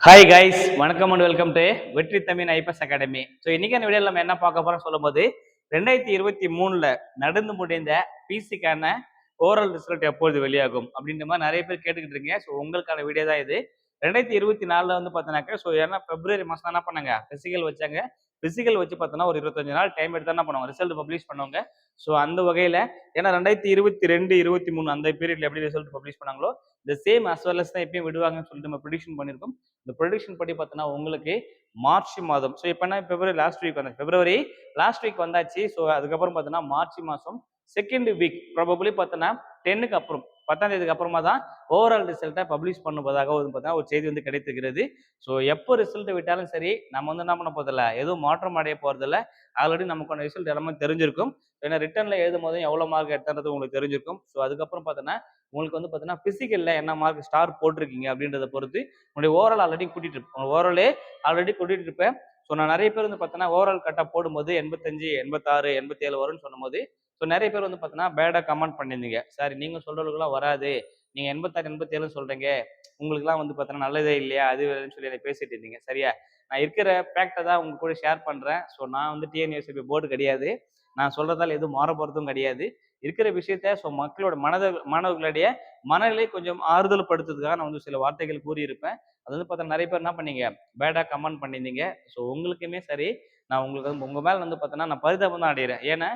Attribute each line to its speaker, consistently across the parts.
Speaker 1: Hi guys வணக்கம் and welcome to Vetri Tamil IPS academy so இன்னைக்கான video நம்ம என்ன பார்க்க போறோம் சொல்லும்போது ரெண்டாயிரத்தி இருபத்தி மூணுல நடந்து முடிந்த பிசிக்கான ஓரல் ரிசல்ட் எப்பொழுது வெளியாகும் அப்படின்ற மாதிரி நிறைய பேர் கேட்டுக்கிட்டு இருக்கீங்க. ஸோ உங்களுக்கான வீடியோ தான் இது. ரெண்டாயிரத்தி இருபத்தி நாலில் வந்து பார்த்தோன்னாக்கா ஸோ ஏன்னா பிப்ரவரி மாதம் என்ன பண்ணாங்க? பிசிக்கல் வச்சாங்க. பிசிக்கல் வச்சு பார்த்தோன்னா ஒரு இருபத்தஞ்சு நாள் டைம் எடுத்து என்ன பண்ணுவாங்க? ரிசல்ட் பப்ளிஷ் பண்ணுவாங்க. ஸோ அந்த வகையில் ஏன்னா ரெண்டாயிரத்தி இருபத்தி ரெண்டு இருபத்தி மூணு அந்த பீரியடில் எப்படி ரிசல்ட் பப்ளிஷ் பண்ணாங்களோ இந்த சேம் அஸ் வெல் தான் எப்பயும் விடுவாங்கன்னு சொல்லிட்டு நம்ம ப்ரிடிக்ஷன் பண்ணியிருக்கோம். இந்த ப்ரொடிக்ஷன் படி பார்த்தோன்னா உங்களுக்கு மார்ச் மாதம். ஸோ இப்போ என்ன? பிப்ரவரி லாஸ்ட் வீக் வந்தாச்சு. பிப்ரவரி லாஸ்ட் வீக் வந்தாச்சு. ஸோ அதுக்கப்புறம் பார்த்தோன்னா மார்ச் மாதம் செகண்ட் வீக் ப்ராபபிளி பார்த்தோன்னா டென்னுக்கு அப்புறம். பத்தாம் தேதிக்கு அப்புறமா தான் ஓவரால் ரிசல்ட்டை பப்ளிஷ் பண்ணுவதாக வந்து பார்த்தீங்கன்னா ஒரு செய்தி வந்து கிடைத்துக்கிறது ஸோ எப்போ ரிசல்ட் விட்டாலும் சரி நம்ம வந்து என்ன பண்ண போதில்ல எதுவும் மாற்றம் அடைய போகிறதில்ல ஆல்ரெடி நமக்கான ரிசல்ட் எல்லாமே தெரிஞ்சிருக்கும். ஏன்னா ரிட்டர்னில் எழுதும் போதும் எவ்வளோ மார்க் எடுத்தது உங்களுக்கு தெரிஞ்சிருக்கும். ஸோ அதுக்கப்புறம் பார்த்தோன்னா உங்களுக்கு வந்து பார்த்தீங்கன்னா ஃபிசிக்கலில் என்ன மார்க் ஸ்டார் போட்டிருக்கீங்க அப்படின்றத பொறுத்து உங்களுடைய ஓவரால் ஆல்ரெடி கூட்டிகிட்டு இருப்பேன் ஓவராலே ஆல்ரெடி கூட்டிகிட்டு இருப்பேன். ஸோ நான் நிறைய பேர் வந்து பார்த்தீங்கன்னா ஓவரால் கட்டாக போடும்போது எண்பத்தஞ்சு எண்பத்தாறு எண்பத்தேழு வரும்னு சொன்னும்போது ஸோ நிறைய பேர் வந்து பார்த்தீங்கன்னா பேடாக கமெண்ட் பண்ணியிருந்தீங்க. சார் நீங்கள் சொல்கிறவங்களுக்குலாம் வராது. நீங்கள் எண்பத்தாறு எண்பத்தேழுன்னு சொல்கிறீங்க உங்களுக்குலாம் வந்து பார்த்தீங்கன்னா நல்லதே இல்லையா? அது இல்லைன்னு சொல்லி என்னை பேசிட்டு இருந்தீங்க. சரியா? நான் இருக்கிற ஃபேக்டை தான் உங்க கூட ஷேர் பண்ணுறேன் ஸோ நான் வந்து டிஎன்யூஎஸ்பி போர்டு கிடையாது. நான் சொல்கிறதால எதுவும் மாற போகிறதும் கிடையாது. இருக்கிற விஷயத்த ஸோ மக்களோட மனத மாணவர்களுடைய மனநிலை கொஞ்சம் ஆறுதல் படுத்துறதுக்காக நான் வந்து சில வார்த்தைகள் கூறியிருப்பேன். அது வந்து பார்த்தா நிறைய பேர் என்ன பண்ணீங்க? பேடாக கமெண்ட் பண்ணியிருந்தீங்க. ஸோ உங்களுக்குமே சரி. நான் உங்களுக்கு வந்து உங்கள் மேலே வந்து பார்த்தோன்னா நான் பரிதாபம் தான் அடைகிறேன் ஏன்னா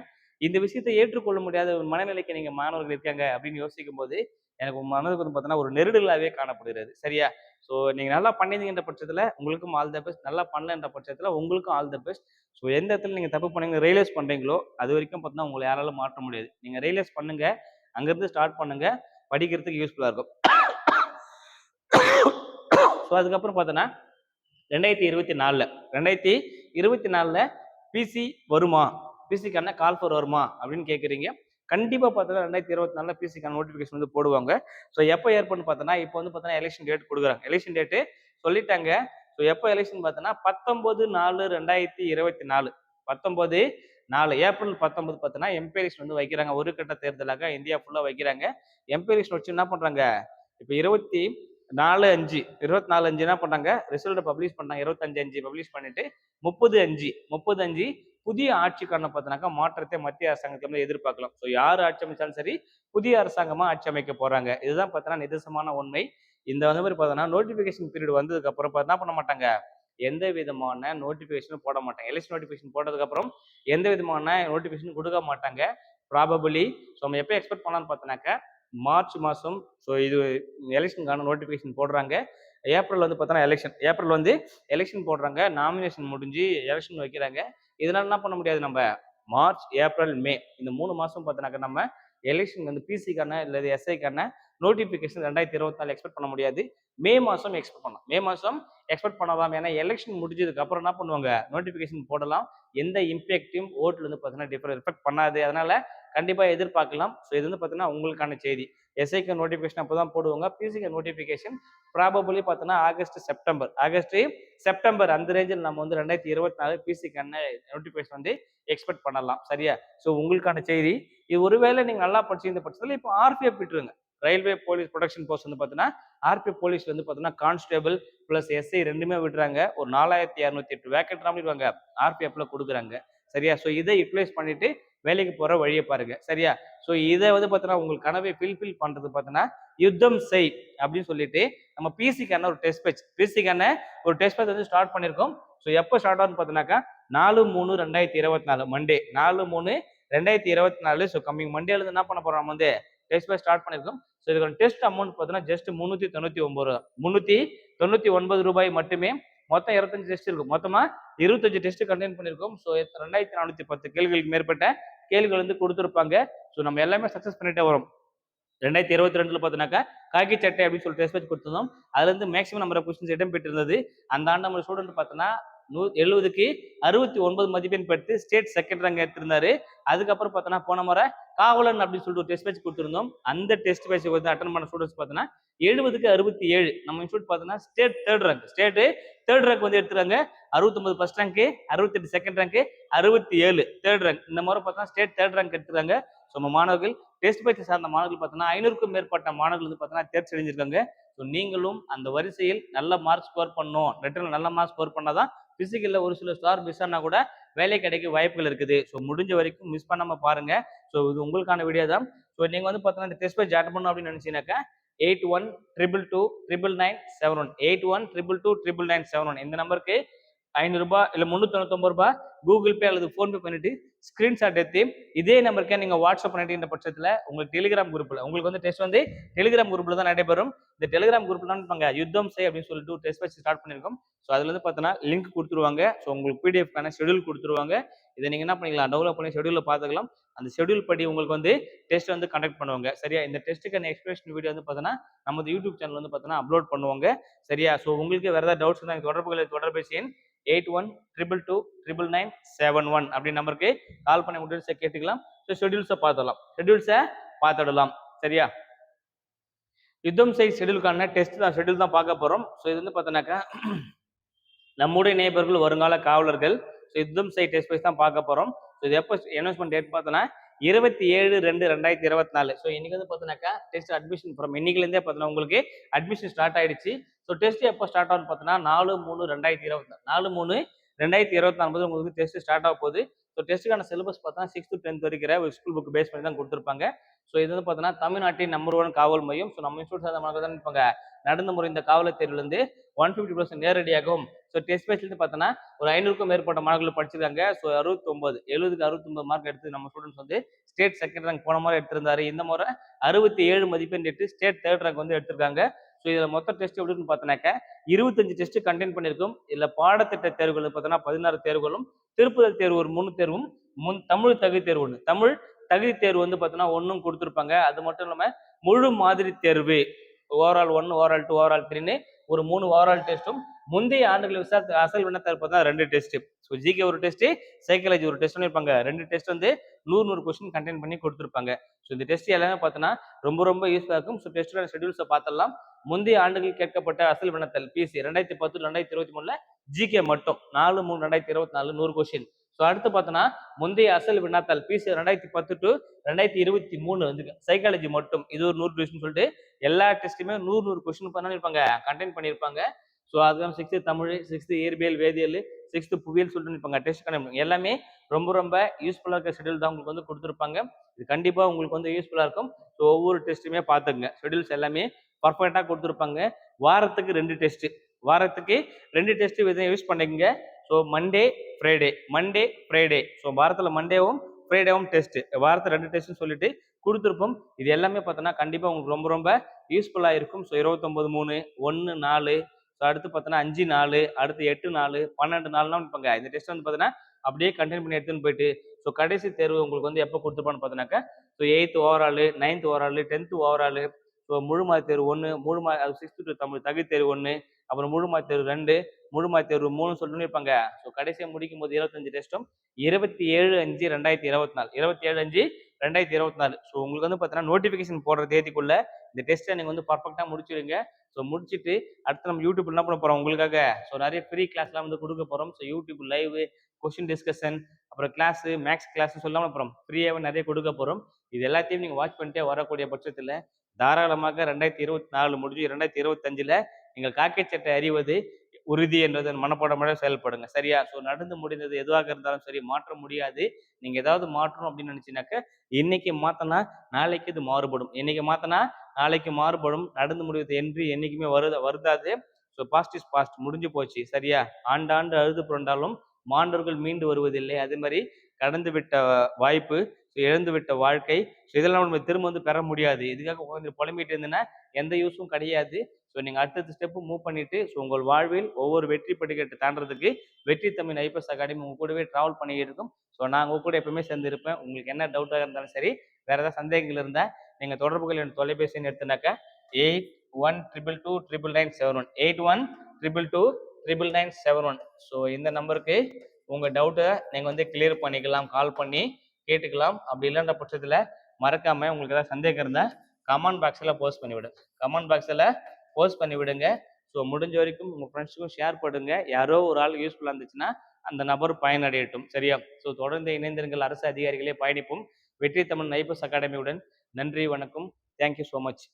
Speaker 1: இந்த விஷயத்தை ஏற்றுக்கொள்ள முடியாத ஒரு மனநிலைக்கு நீங்கள் மாணவர்கள் இருக்காங்க அப்படின்னு யோசிக்கும் போது எனக்கு மனதுக்கு வந்து பார்த்தோன்னா ஒரு நெருடலாகவே காணப்படுகிறது. சரியா? ஸோ நீங்கள் நல்லா பண்ணிருந்தீங்கன்ற பட்சத்தில் உங்களுக்கும் ஆல் த பெஸ்ட் நல்லா பண்ணலன்ற பட்சத்தில் உங்களுக்கும் ஆல் த பெஸ்ட் ஸோ எந்த இடத்துல நீங்கள் தப்பு பண்ணுங்க ரியலைஸ் பண்ணுறீங்களோ அது வரைக்கும் பார்த்தீங்கன்னா உங்களை யாராலும் மாற்ற முடியாது. நீங்கள் ரியலைஸ் பண்ணுங்க அங்கேருந்து ஸ்டார்ட் பண்ணுங்க. படிக்கிறதுக்கு யூஸ்ஃபுல்லாக இருக்கும். ஸோ அதுக்கப்புறம் பார்த்தோன்னா ரெண்டாயிரத்தி இருபத்தி நாலில் ரெண்டாயிரத்தி இருபத்தி நாலில் பிசி வருமா? பிசிக்கான கால் ஃபோர் வருமா? அப்படின்னு கேட்குறீங்க கண்டிப்பாக பார்த்தோன்னா ரெண்டாயிரத்தி இருபத்தி நாலில் பிசிக்கான நோட்டிஃபிகேஷன் வந்து போடுவாங்க. ஸோ எப்போ ஏற்படுன்னு பார்த்தோன்னா இப்போ வந்து பார்த்தோன்னா எலெக்ஷன் டேட் கொடுக்குறாங்க. எலெக்ஷன் டேட்டு சொல்லிட்டாங்க. ஸோ எப்போ எலெக்ஷன் பார்த்தோன்னா பத்தொம்போது நாலு ரெண்டாயிரத்தி இருபத்தி நாலு. பத்தொம்போது நாலு ஏப்ரல் பத்தொன்பது பார்த்தோன்னா எம்பி வந்து வைக்கிறாங்க. ஒரு கட்ட தேர்தலாக இந்தியா ஃபுல்லாக வைக்கிறாங்க. எம்பி வச்சு என்ன பண்ணுறாங்க இப்போ இருபத்தி நாலு அஞ்சு இருபத்தி நாலு அஞ்சு என்ன பண்ணுறாங்க ரிசல்ட்டை பப்ளிஷ் பண்ணுறாங்க இருபத்தஞ்சு அஞ்சு பப்ளிஷ் பண்ணிட்டு முப்பது அஞ்சு முப்பது அஞ்சு புதிய ஆட்சிக்கான பார்த்தினாக்கா மாற்றத்தை மத்திய அரசாங்கத்தை வந்து எதிர்பார்க்கலாம். ஸோ யார் ஆட்சி அமைச்சாலும் சரி புதிய அரசாங்கமாக ஆட்சி அமைக்க போகிறாங்க இதுதான் பார்த்தோன்னா நிதர்சனமான உண்மை. இந்த வந்து மாதிரி பார்த்தோன்னா நோட்டிஃபிகேஷன் பீரியட் வந்ததுக்கு அப்புறம் என்ன பண்ண மாட்டாங்க? எந்த விதமான நோட்டிஃபிகேஷனும் போட மாட்டாங்க. எலெக்ஷன் நோட்டிஃபிகேஷன் போட்டதுக்கு அப்புறம் எந்த விதமான நோட்டிஃபிகேஷன் கொடுக்க மாட்டாங்க? ப்ராபபிளி ஸோ நம்ம எப்போ எக்ஸ்பெக்ட் பண்ணலாம்னு பார்த்தோன்னாக்கா மார்ச் மாதம் ஸோ இது எலெக்ஷனுக்கான நோட்டிஃபிகேஷன் போடுறாங்க. ஏப்ரல் வந்து பார்த்தோன்னா எலெக்ஷன் ஏப்ரல் வந்து எலெக்ஷன் போடுறாங்க. நாமினேஷன் முடிஞ்சு எலெக்ஷன் வைக்கிறாங்க. இதனால என்ன பண்ண முடியாது நம்ம? மார்ச் ஏப்ரல் மே இந்த மூணு மாதம் பார்த்தோன்னாக்கா நம்ம எலெக்ஷன் வந்து பிசிக்கான இல்லை எஸ்ஐக்கான நோட்டிஃபிகேஷன் ரெண்டாயிரத்தி இருபத்தி நாலு எக்ஸ்பெக்ட் பண்ண முடியாது. மே மாதம் எக்ஸ்பெக்ட் பண்ணலாம். மே மாதம் எக்ஸ்பெக்ட் பண்ணலாம். ஏன்னா எலெக்ஷன் முடிஞ்சதுக்கு அப்புறம் என்ன பண்ணுவாங்க? நோட்டிஃபிகேஷன் போடலாம். எந்த இம்பேக்டையும் ஓட்டில் வந்து பார்த்தீங்கன்னா டிஃபர் ரிஃபெக்ட் பண்ணாது. அதனால கண்டிப்பாக எதிர்பார்க்கலாம். ஸோ இது வந்து பார்த்தீங்கன்னா உங்களுக்கான செய்தி. எஸ்ஐக்கு நோட்டிஃபிகேஷன் அப்போ தான் போடுவாங்க. பிசிக்கு நோட்டிஃபிகேஷன் ப்ராபபிளி பார்த்தோன்னா ஆகஸ்ட் செப்டம்பர் ஆகஸ்ட் செப்டம்பர் அந்த ரேஞ்சில் நம்ம வந்து ரெண்டாயிரத்தி இருபத்தி நாலு பிசிக்கான நோட்டிஃபிகேஷன் வந்து எக்ஸ்பெக்ட் பண்ணலாம். சரியா? ஸோ உங்களுக்கான செய்தி. இது ஒருவேளை நீங்கள் நல்லா படிச்சிருந்த பட்சத்தில் இப்போ ஆர்பிஎஃப் விட்டுருங்க. ரயில்வே போலீஸ் ப்ரொடக்ஷன் போஸ்ட் வந்து பார்த்தீங்கன்னா ஆர்பி போலீஸ் வந்து பார்த்தீங்கன்னா கான்ஸ்டேபிள் ப்ளஸ் எஸ்ஐ ரெண்டுமே விடுறாங்க ஒரு நாலாயிரத்தி இரநூத்தி எட்டு வேக்கெட் பண்ணிடுவாங்க ஆர்பிஎஃப்ல கொடுக்குறாங்க. சரியா? ஸோ இதை யூட்டிலைஸ் பண்ணிட்டு வேலைக்கு போகிற வழியை பாருங்க. சரியா? ஸோ இதை வந்து பார்த்தோன்னா உங்களுக்கு கனவை ஃபில்ஃபில் பண்ணுறது பார்த்தோன்னா யுத்தம் செய் அப்படின்னு சொல்லிட்டு நம்ம பிசிக்கான ஒரு டெஸ்ட் பேட்ச் பிசிக்கான ஒரு டெஸ்ட் பேட்ச் வந்து ஸ்டார்ட் பண்ணியிருக்கோம் ஸோ எப்போ ஸ்டார்ட் ஆகும்னு பார்த்தோன்னாக்கா நாலு மூணு ரெண்டாயிரத்தி இருபத்தி நாலு மண்டே நாலு மூணு ரெண்டாயிரத்தி இருபத்தி நாலு. ஸோ கம்மிங் மண்டேலேருந்து என்ன பண்ண போகிறோம் நம்ம வந்து? டெஸ்ட் பேட்ச் ஸ்டார்ட் பண்ணியிருக்கோம் ஸோ இதுக்கான டெஸ்ட் அமௌண்ட் பார்த்தோன்னா ஜஸ்ட் முந்நூற்றி தொண்ணூற்றி ஒம்பது ரூபா. முந்நூற்றி தொண்ணூற்றி ஒன்பது ரூபாய் மட்டுமே மொத்தம் இருபத்தஞ்சு டெஸ்ட் இருக்கும் மொத்தமாக இருபத்தஞ்சு டெஸ்ட் கண்டெயின் பண்ணியிருக்கோம் ஸோ ரெண்டாயிரத்தி நானூற்றி பத்து கேள்விகளுக்கு மேற்பட்ட கேள்விகள் வந்து கொடுத்துருப்பாங்க. ஸோ நம்ம எல்லாமே சக்ஸஸ் பண்ணிட்டே வரும். ரெண்டாயிரத்தி இருபத்தி ரெண்டுல பார்த்தீங்கன்னாக்கா காக்கி சட்டை அப்படின்னு சொல்லிட்டு ரெஸ்பெக்ட் கொடுத்துருந்தோம். அதுல இருந்து மேக்ஸிமம் நம்ம கொஸ்டின்ஸ் இடம் பெற்றிருந்தது. அந்த ஆண்டு நம்ம ஸ்டூடெண்ட் பார்த்தோன்னா நூ எழுபதுக்கு அறுபத்தி ஒன்பது மதிப்பெண் பெற்று ஸ்டேட் செகண்ட் ரேங்க் எடுத்திருந்தாரு. அதுக்கப்புறம் பார்த்தோன்னா போன முறை காவலன் அப்படின்னு சொல்லிட்டு ஒரு டெஸ்ட் பேச்சு கொடுத்துருந்தோம். அந்த டெஸ்ட் பேச்சு வந்து அட்டன் பண்ண ஸ்டூடெண்ட்ஸ் பார்த்தோன்னா எழுபதுக்கு அறுபத்தி ஏழு. நம்ம இன்ஸ்டியூட் பார்த்தோன்னா state third rank state third rank வந்து எடுத்துருக்காங்க. அறுபத்தொன்பது ஃபர்ஸ்ட் ரேங்க்கு அறுபத்தெட்டு செகண்ட் ரேங்க் அறுபத்தி ஏழு தேர்ட் ரேங்க் இந்த முறை பார்த்தோன்னா ஸ்டேட் தேர்ட் ரேங்க் எடுத்துருக்காங்க. ஸோ நம்ம மாணவர்கள் டெஸ்ட் பயிற்சி சார்ந்த மாணவர்கள் பார்த்தோன்னா ஐநூறுக்கும் மேற்பட்ட மாணவர்கள் வந்து பார்த்தீங்கன்னா தேர்ச்சி அடைஞ்சிருக்காங்க. ஸோ நீங்களும் அந்த வரிசையில் நல்ல மார்க் ஸ்கோர் பண்ணோம் ரிட்டர்ன் நல்ல மார்க் ஸ்கோர் பண்ணாதான் பிசிக்கல்ல ஒரு சில ஸ்டார் மிஸ் ஆனால் கூட வேலை கிடைக்க வாய்ப்புகள் இருக்குது. ஸோ முடிஞ்ச வரைக்கும் மிஸ் பண்ணாமல் பாருங்கள் ஸோ இது உங்களுக்கான வீடியோ தான். ஸோ நீங்கள் வந்து பார்த்தீங்கன்னா இந்த டெஸ்ட் பேஜ் அட்டன் பண்ணணும் அப்படின்னு நினைச்சீங்கன்னாக்கா eight one triple two triple nine seven one eight one triple two triple nine seven one இந்த நம்பருக்கு ஐநூறுரூபா இல்லை முந்நூற்றி தொண்ணூத்தொம்பது ரூபாய் கூகுள் பே அல்லது ஃபோன்பே பண்ணிட்டு ஸ்க்ரீன்ஷாட் எடுத்து இதே நம்பருக்கே நீங்கள் வாட்ஸ்அப் பண்ணிட்டு பட்சத்தில் உங்களுக்கு டெலிகிராம் குரூப்பில் உங்களுக்கு வந்து டெஸ்ட் வந்து டெலிகிராம் குரூப்பில் தான் நடைபெறும். இந்த டெலிகிராம் குரூப்பில் இருப்பாங்க யுத்தம் செய் அப்படின்னு சொல்லிட்டு ஒரு டெஸ்ட் வச்சு ஸ்டார்ட் பண்ணியிருக்கோம் ஸோ அதில் வந்து பார்த்தோன்னா லிங்க் கொடுத்துருவாங்க. ஸோ உங்களுக்கு பிடிஎஃப்கான ஷெடியூல் கொடுத்துருவாங்க. இதை நீங்கள் என்ன பண்ணிக்கலாம்? டெவலப் பண்ணி ஷெடியூலில் பார்த்துக்கலாம் அந்த ஷெடியூல் படி உங்களுக்கு வந்து டெஸ்ட் வந்து கண்டக்ட் பண்ணுவாங்க. சரியா? இந்த டெஸ்ட்டுக்கான எக்ஸ்பிரேஷன் வீடியோ வந்து பார்த்தோன்னா நமது யூடியூப் சேனல் வந்து பார்த்தோன்னா அப்லோட் பண்ணுவாங்க. சரியா? ஸோ உங்களுக்கு வேறு ஏதாவது டவுட்ஸ் இருந்தால் தொடர்புகளை தொடர்பு எண் eight one triple two triple nine seven one அப்படி நம்பருக்கு கால் பண்ணி டீட்டெயில்ஸை கேட்டுக்கலாம். ஸோ ஷெடியூல்ஸை பார்த்துடலாம். ஷெடியூல்ஸை பார்த்துடலாம். சரியா? யுத்தம் செய் ஷெடியூலுக்கான டெஸ்ட் தான். ஷெடியூல் தான் பார்க்க போகிறோம் ஸோ இது வந்து பார்த்தோன்னாக்கா நம்முடைய நேபர்கள் வருங்கால காவலர்கள். ஸோ யுத்தம் செய் டெஸ்ட் வைஸ் தான் பார்க்க போகிறோம் ஸோ இது எப்போ அனௌன்ஸ்மெண்ட் டேட் பார்த்தோன்னா இருபத்தி ஏழு ரெண்டு ரெண்டாயிரத்தி இருபத்தி நாலு. ஸோ இன்னைக்கு வந்து பார்த்தோன்னாக்கா டெஸ்ட் அட்மிஷன் போகிறோம் இன்னைக்குலேருந்தே பார்த்தோன்னா உங்களுக்கு அட்மிஷன் ஸ்டார்ட் ஆயிடுச்சு. ஸோ டெஸ்ட் எப்போ ஸ்டார்ட் ஆகும் பார்த்தோன்னா நாலு மூணு ரெண்டாயிரத்தி இருபத்தி நாலு. மூணு ரெண்டாயிரத்தி இருபத்தி நாலு உங்களுக்கு டெஸ்ட் ஸ்டார்ட் ஆக போகுது. ஸோ டெஸ்ட்டுக்கான சிலபஸ் பார்த்தா சிக்ஸ்த்து டென்த் வரைக்கிற ஒரு ஸ்கூல் புக் பேஸ் பண்ணி தான் கொடுத்துருப்பாங்க. ஸோ இது வந்து பார்த்தீங்கன்னா தமிழ்நாட்டின் நம்பர் ஒன் காவல் மையம். ஸோ நம்ம இன்ஸ்டியூட் சார்ந்த மாணவர்கள் தான் இருப்பாங்க நடந்து முறை இந்த காவல் தேர்வுலேருந்து ஒன் ஃபிஃப்டி பர்சன்ட் நேரடியாகவும் ஸோ டெஸ்ட் பேஸ்லேருந்து பார்த்தோன்னா ஒரு ஐநூறுக்கும் மேற்பட்ட மாணவர்கள் படிச்சிருக்காங்க. ஸோ அறுபத்தொம்பது எழுபதுக்கு அறுபத்தொம்பது மார்க் எடுத்து நம்ம ஸ்டூடெண்ட்ஸ் வந்து ஸ்டேட் செகண்ட் ரேங்க் போன முறை எடுத்திருந்தாரு. இந்த முறை அறுபத்தி ஏழு மதிப்பெண் எடுத்து ஸ்டேட் தேர்ட் ரேங்க் வந்து எடுத்திருக்காங்க. ஸோ இதில் மொத்த டெஸ்ட் எப்படின்னு பார்த்தோன்னாக்கா இருபத்தஞ்சு டெஸ்ட் கண்டெயின் பண்ணியிருக்கும். இதில் பாடத்திட்ட தேர்வுகள் பார்த்தோன்னா பதினாறு தேர்வுகளும் திருப்புதல் தேர்வு ஒரு மூணு தேர்வும் முன் தமிழ் தகுதி தேர்வு ஒன்று தமிழ் தகுதி தேர்வு வந்து பார்த்தோன்னா ஒன்றும் கொடுத்துருப்பாங்க. அது மட்டும் இல்லாமல் முழு மாதிரி தேர்வு. Overall one overall two overall த்ரீன்னு ஒரு மூணு ஓவரால் டெஸ்ட்டும் முந்தைய ஆண்டுகளை விசாரித்து அசல் விண்ணத்தில் பார்த்தா ரெண்டு டெஸ்ட் ஸோ ஜிகே ஒரு டெஸ்ட் சைக்காலஜி ஒரு டெஸ்ட் இருப்பாங்க. ரெண்டு டெஸ்ட் வந்து நூறு நூறு கொஸ்டின் கண்டெயின் பண்ணி கொடுத்துருப்பாங்க. ஸோ இந்த டெஸ்ட் எல்லாமே பார்த்தோன்னா ரொம்ப ரொம்ப யூஸ்ஃபுல்லாக இருக்கும். ஸோ டெஸ்ட்டோட ஷெடியூல்ஸை பார்த்தலாம் முந்தைய ஆண்டுகள் கேட்கப்பட்ட அசல் விண்ணத்தல் பிசி ரெண்டாயிரத்தி பத்து ரெண்டாயிரத்தி இருபத்தி மூணுல ஜிகே மட்டும். நாலு மூணு ரெண்டாயிரத்தி இருபத்தி நாலு நூறு கொஸ்டின் ஸோ அடுத்து பார்த்தோன்னா முந்தைய அசல் வினாத்தால் பிசி ரெண்டாயிரத்தி பத்து டு ரெண்டாயிரத்தி இருபத்தி மூணு வந்து சைக்காலஜி மட்டும். இது ஒரு நூறு கொஸ்டின் சொல்லிட்டு எல்லா டெஸ்ட்டுமே நூறு நூறு கொஸ்டின் பண்ணிருப்பாங்க கண்டெயின் பண்ணியிருப்பாங்க. ஸோ அதுதான் சிக்ஸ்த்து தமிழ் சிக்ஸ்த்து இயற்பியல் வேதியியல் சிக்ஸ்த்து புவியல் சொல்லிட்டு இருப்பாங்க டெஸ்ட் கண்டெயின் எல்லாமே ரொம்ப ரொம்ப யூஸ்ஃபுல்லாக இருக்க ஷெடியூல் தான் உங்களுக்கு வந்து கொடுத்துருப்பாங்க. இது கண்டிப்பாக உங்களுக்கு வந்து யூஸ்ஃபுல்லாக இருக்கும். ஸோ ஒவ்வொரு டெஸ்ட்டுமே பார்த்துங்க ஷெடியூல்ஸ் எல்லாமே பர்ஃபெக்டாக கொடுத்துருப்பாங்க. வாரத்துக்கு ரெண்டு டெஸ்ட்டு வாரத்துக்கு ரெண்டு டெஸ்ட்டு இதை யூஸ் பண்ணிக்கங்க. So Monday Friday Monday Friday so வாரத்தில் மண்டேவும் ஃப்ரைடேவும் டெஸ்ட்டு வாரத்தில் ரெண்டு டெஸ்ட்னு சொல்லிட்டு கொடுத்துருப்போம். இது எல்லாமே பார்த்தோன்னா கண்டிப்பாக உங்களுக்கு ரொம்ப ரொம்ப யூஸ்ஃபுல்லாக இருக்கும். ஸோ இருபத்தொம்பது மூணு ஒன்று நாலு ஸோ அடுத்து பார்த்தோன்னா அஞ்சு நாலு அடுத்து எட்டு நாலு பன்னெண்டு நாள்லாம் இருப்பாங்க இந்த டெஸ்ட் வந்து பார்த்தீங்கன்னா அப்படியே கண்டினியூ பண்ணி எடுத்துன்னு போயிட்டு ஸோ கடைசி தேர்வு உங்களுக்கு வந்து எப்போ கொடுத்துருப்பான்னு பார்த்தோன்னாக்கா so eighth overall ninth overall tenth overall so முழு மாதிரி தேர்வு ஒன்று முழு மா அது சிக்ஸ்த்து டு தமிழ் தகுதி தேர்வு ஒன்று அப்புறம் முழு மாதிரி தேர்வு ரெண்டு முழு மாதிரி தேர்வு மூணு சொல்லணும்னு இருப்பாங்க. ஸோ கடைசியாக முடிக்கும் போது இருபத்தஞ்சு டெஸ்ட்டும் இருபத்தி ஏழு அஞ்சு ரெண்டாயிரத்தி இருபத்தி நாலு இருபத்தி ஏழு அஞ்சு ரெண்டாயிரத்தி இருபத்தி நாலு. ஸோ உங்களுக்கு வந்து பார்த்தீங்கன்னா நோட்டிஃபிகேஷன் போடுற தேதிக்குள்ள இந்த டெஸ்ட்டை நீங்கள் வந்து பர்ஃபெக்டாக முடிச்சிருங்க. ஸோ முடிச்சுட்டு அடுத்து நம்ம யூடியூப் என்ன பண்ண போகிறோம் உங்களுக்காக? ஸோ நிறைய ஃப்ரீ கிளாஸ்லாம் வந்து கொடுக்க போகிறோம் so YouTube live question discussion அப்புறம் கிளாஸு மேக்ஸ் கிளாஸ் சொல்லாமல் அப்புறம் ஃப்ரீயாகவே நிறைய கொடுக்க போகிறோம் இது எல்லாத்தையும் நீங்கள் வாட்ச் பண்ணிட்டே வரக்கூடிய பட்சத்தில் தாராளமாக ரெண்டாயிரத்தி இருபத்தி நாலு முடிஞ்சு ரெண்டாயிரத்தி இருபத்தஞ்சில் நீங்கள் காக்கை சட்டை அறிவது உறுதி என்றது மனப்பாடமாக செயல்படுங்க. சரியா? ஸோ நடந்து முடிந்தது எதுவாக இருந்தாலும் சரி மாற்ற முடியாது. நீங்க ஏதாவது மாற்றணும் அப்படின்னு நினைச்சினாக்க இன்னைக்கு மாத்தனா நாளைக்கு இது மாறுபடும். இன்னைக்கு மாத்தனா நாளைக்கு மாறுபடும். நடந்து முடிவது என்று என்னைக்குமே வருத வருதாது ஸோ பாஸ்ட் இஸ் பாஸ்ட் முடிஞ்சு போச்சு. சரியா? ஆண்டாண்டு அழுது புரண்டாலும் மாண்டவர்கள் மீண்டு வருவதில்லை. அதே மாதிரி கடந்து விட்ட வாய்ப்பு ஸோ இழந்து விட்ட வாழ்க்கை ஸோ இதெல்லாம் நம்ம திரும்ப வந்து பெற முடியாது. இதுக்காக உட்காந்து புலம்பிட்டு இருந்தேன்னா எந்த யூஸும் கிடையாது. ஸோ நீங்கள் அடுத்தடுத்த ஸ்டெப்பு மூவ் பண்ணிட்டு ஸோ உங்கள் வாழ்வில் ஒவ்வொரு வெற்றி படிக்கட்டு தாண்டதுக்கு வெற்றி தமிழ் ஐபிஎஸ் அகாடமி உங்கள் கூடவே ட்ராவல் பண்ணிக்கிட்டு இருக்கும் ஸோ நான் உங்க கூட எப்பவுமே சேர்ந்துருப்பேன். உங்களுக்கு என்ன டவுட்டாக இருந்தாலும் சரி வேறு ஏதாவது சந்தேகங்கள் இருந்தால் நீங்கள் தொடர்புகள் என் தொலைபேசின்னு எடுத்துனாக்கா eight one triple two triple nine seven one eight one triple two triple nine seven one so இந்த நம்பருக்கு உங்கள் டவுட்டை நீங்கள் வந்து கிளியர் பண்ணிக்கலாம் கால் பண்ணி கேட்டுக்கலாம். அப்படி இல்லைன்ற பட்சத்தில் மறக்காமல் உங்களுக்கு ஏதாவது சந்தேகம் இருந்தால் கமெண்ட் பாக்ஸில் போஸ்ட் பண்ணிவிடும் கமெண்ட் பாக்ஸில் போஸ்ட் பண்ணி விடுங்க. ஸோ முடிஞ்ச வரைக்கும் உங்கள் ஃப்ரெண்ட்ஸுக்கும் ஷேர் பண்ணுங்க. யாரோ ஒரு ஆள் யூஸ்ஃபுல்லாக இருந்துச்சுன்னா அந்த நபர் பயனடையட்டும். சரியா? ஸோ தொடர்ந்து இணைந்திருங்கள். அரசு அதிகாரிகளே பயணிப்போம். வெற்றி தமிழ் நைபஸ் அகாடமியுடன் நன்றி வணக்கம். Thank you so much